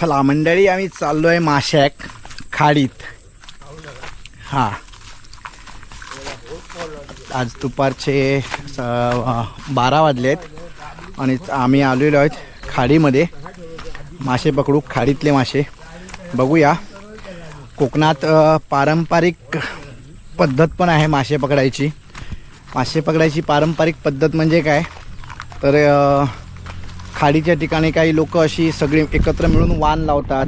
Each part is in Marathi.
चला मंडळी आम्ही चाललो आहे माश्याक खाडीत. हां. आज दुपारचे स- बारा वाजले आहेत आणि आम्ही आलेलो आहेत खाडीमध्ये. मासे पकडू खाडीतले मासे. बघूया. कोकणात पारंपरिक पद्धत पण आहे मासे पकडायची. मासे पकडायची पारंपरिक पद्धत म्हणजे काय? तर खाडीच्या ठिकाणी काही लोक अशी सगळी एकत्र मिळून वाण लावतात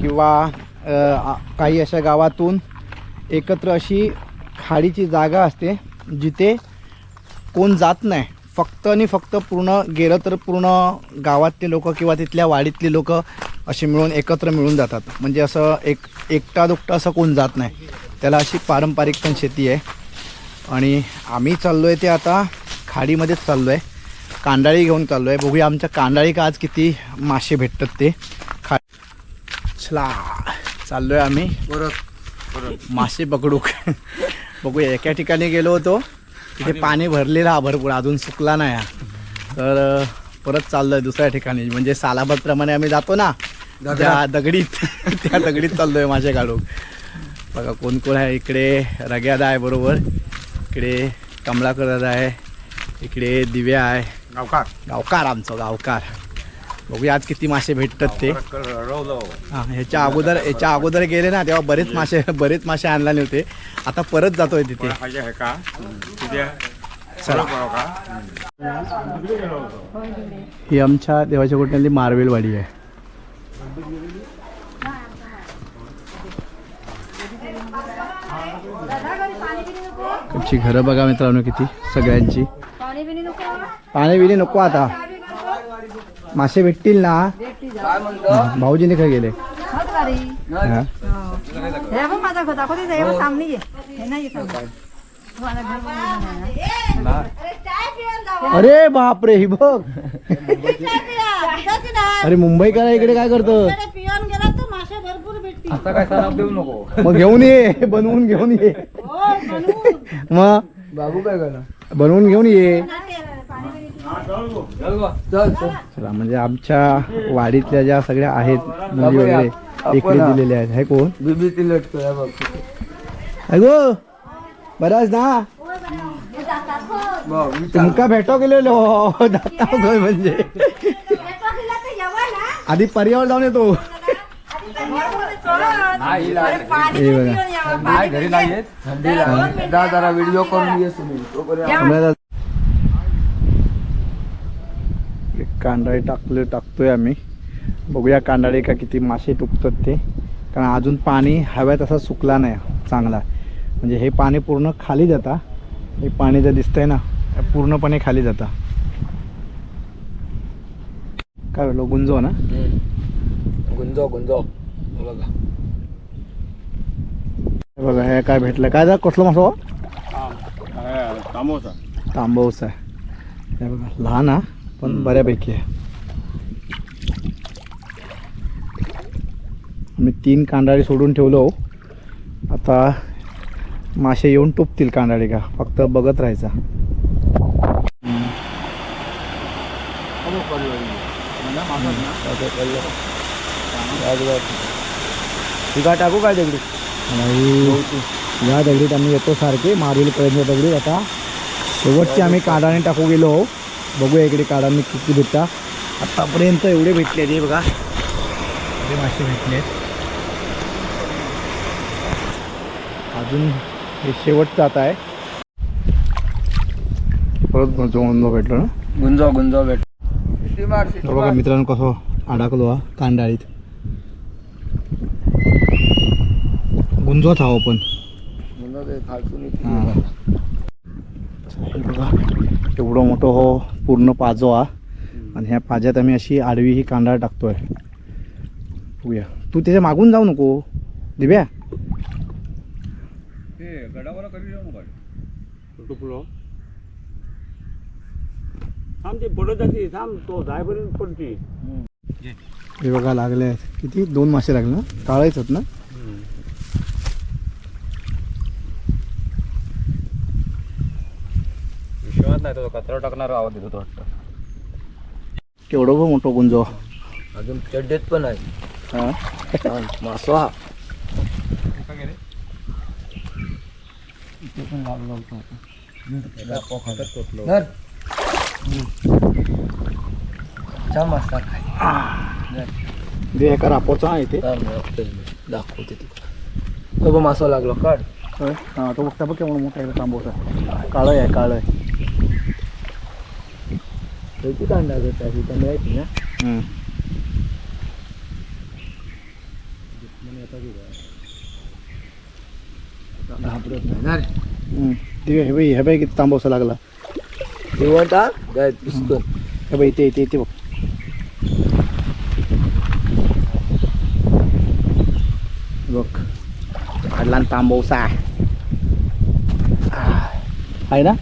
किंवा काही अशा गावातून एकत्र अशी खाडीची जागा असते जिथे कोण जात नाही. फक्त आणि फक्त पूर्ण गेलं तर पूर्ण गावातले लोक किंवा तिथल्या वाडीतली लोक असे मिळून एकत्र मिळून जातात. म्हणजे असं एक एकटा दुकटा असं कोण जात नाही. त्याला अशी पारंपरिक पण शेती आहे. आणि आम्ही चाललो आहे ते आता खाडीमध्येच चाललो आहे कांडाळी घेऊन चाललो आहे बघूया आमच्या कांडाळी का आज किती मासे भेटतात ते. खा चला चाललो आहे आम्ही मासे पकडू. बघूया एका ठिकाणी गेलो होतो. तिथे पाणी भरलेलं हा भरपूर. अजून सुकला नाही हा. तर परत चाललोय दुसऱ्या ठिकाणी. म्हणजे सालाबादप्रमाणे आम्ही जातो ना त्या दगडीत. त्या दगडीत चाललोय मासे काढू बघा कोण कोण आहे इकडे. रग्यादा आहे बरोबर. इकडे कमलाकर दादा आहे. इकडे दिव्या आहे. गावकार. गावकार आमचं गावकार. बघूया आज किती मासे भेटतात ते. हा ह्याच्या अगोदर ह्याच्या अगोदर गेले ना तेव्हा बरेच मासे बरेच मासे आणला होते. आता परत जातोय तिथे. ही आमच्या देवाच्या कोटण्यातली मार्वेलवाडी आहे. घरं बघा मित्रांनो किती सगळ्यांची. पाणी बिणी नको पाणी बिणी नको आता. मासे भेटतील ना. भाऊजीने काय गेले हा. हे हे हे. अरे बापरे ही बघ. अरे मुंबईकर इकडे काय करतो? पिऊन गेला तर मासे भरपूर भेटतील असं काय सराव देऊ नको मग घेऊन ये बनवून घेऊन ये. हो. मग? बाबू काय करा बनवून घेऊन ये. चल चला म्हणजे आमच्या वाडीतल्या ज्या सगळ्या आहेत मुली वगैरे इकडे दिलेल्या आहेत. हे कोण? बीबी ती लटको या बघ अगो बराच ना तुमका भेटो गेलेलो. दाखवतोय म्हणजे. आधी पर्यावर जाऊन येतो. नाही हे बघा. नाही घरी नाही येत थंडीला जा जरा व्हिडिओ करून ये तुम्ही. तोपर्यंत आम्हाला एक कांडाळी टाकले टाकतोय आम्ही. बघूया कांडाळी का किती मासे टुकतात ते. कारण अजून पाणी हव्यात असा सुकला नाही चांगला. म्हणजे हे पाणी पूर्ण खाली जाता. हे पाणी जर दिसतंय ना हे पूर्णपणे खाली जाता. काय बोललो गुंजो ना? गुंजो गुंजो बघा. हे बघा हे काय भेटलं? काय जा कसलं मासो तामोसा तांबऊस आहे हे बघा लहान हा पण बऱ्यापैकी आहे. आम्ही तीन कांडाळी सोडून ठेवलो. आता मासे येऊन टुपतील कांडाळी का? फक्त बघत राहायचा. तिका टाकू काय दगडी? आणि या दगडीत आम्ही येतो सारखे. मारील पर्यंत दगडीत आता. शेवटची आम्ही काढाने टाकू गेलो. बघूया इकडे काढाने किती भेटता. आतापर्यंत एवढे भेटले ते बघा. एवढे मासे भेटले अजून हे शेवटचं आता आहे. परत जोन भेटलो ना? गुंजो गुंजो भेट मार तर बघा मित्रांनो कसं अडकलो हा कांडाळीत. गुंजोच हवं पण. गुंजो ते खालतून येते. हा. हे बघा एवढं मोठं हो पूर्ण पाजो हा. आणि ह्या पाज्यात आम्ही अशी आडवी ही कांदा टाकतोय. बघूया. तू त्याच्या मागून जाऊ नको. दिव्या. ते गडावर कधी जाऊ नका? कुठं पुढं? थांब ते पडत जाते. थांब तो जायपर्यंत पडते. हे बघा लागले आहेत. किती? दोन मासे लागले ना? आहेत ना? विश्वास नाही तो कचरा टाकणार आवाज देतो तो वाटतं. केवढं बघ मोठं गुंजो अजून चड्डेत पण आहे. हा? मासो. हा धर. छान मस्त आहे. दे एका रापोचा आहे ते. थांब, दाखवते तुला. हो बघ, मासो लागलो काढ. होय? हा तो बघता बघ केवढा मोठा आहे तांबोचा काळं आहे काळं आहे. किती कांदा घेत आहे त्यांना माहिती ना? हम्म. घाबरत नाही ना रे. हम्म. ते हे बाई हे बाई किती लागला. निवंत हा हे बाई इथे इथे इथे बघ. बघ. काढला ना तांबोसा आहे. ना?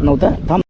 नव्हता? थांब.